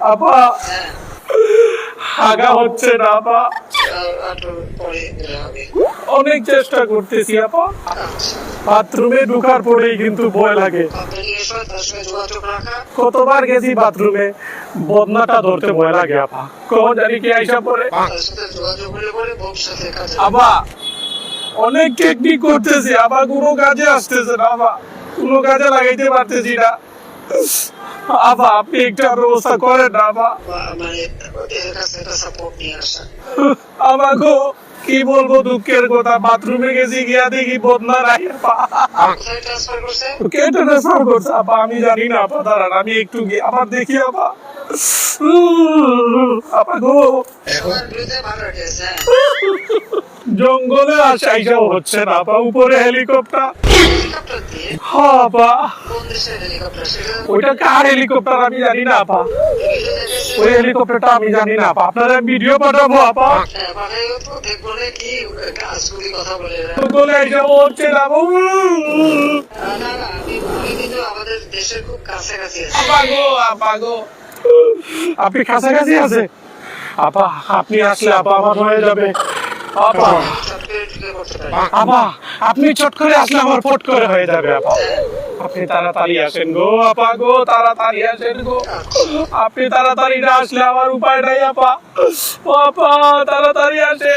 আপা। হাগা হচ্ছে না, আপা। অনেক চেষ্টা করতেছি, আপা। বাথরুমে ঢুকার পরেই কিন্তু ভয় লাগে। কতবার গেছি বাথরুমে, বদনাটা ধরতে ভয় লাগে, আপা। কখন জানি কি আইসা পরে আবা অনেক টেকনিক করতেছি আবার কোনো কাজে আসতেছে না আবা কোনো কাজে লাগাইতে পারতেছি না। আবা, আপনি একটা ব্যবস্থা করেন আবা। বা এর কাছে একটা সাপোর্ট নিয়ে আসা আমাকে কি বলব দুঃখের কথা, বাথরুমে গেছি, গিয়া দেখি বদনা কে ট্রান্সফার করছে আমি জানি না আপা দাঁড়ান, আমি একটু গিয়ে, আবার দেখি আপা আপা গো। জঙ্গলে আসাইসাও হচ্ছে না আপা উপরে হেলিকপ্টার। হ্যাঁ ওইটা কার হেলিকপ্টার আমি জানি না ওই হেলিকপ্টারটা আমি জানি না, আপা। ভিডিও আপা। আপনি কাছাকাছি আছে আপা, আপনি আসলে আপা আমার হয়ে যাবে। আপা। আপা আপনি চট করে আসলে আমার ফট করে হয়ে যাবে, আপা। আপনি তাড়াতাড়ি আসেন গো, আপা গো, তাড়াতাড়ি আসেন গো। আপনি তাড়াতাড়ি না আসলে আমার উপায় নাই আপা। ও আপা, তাড়াতাড়ি আসে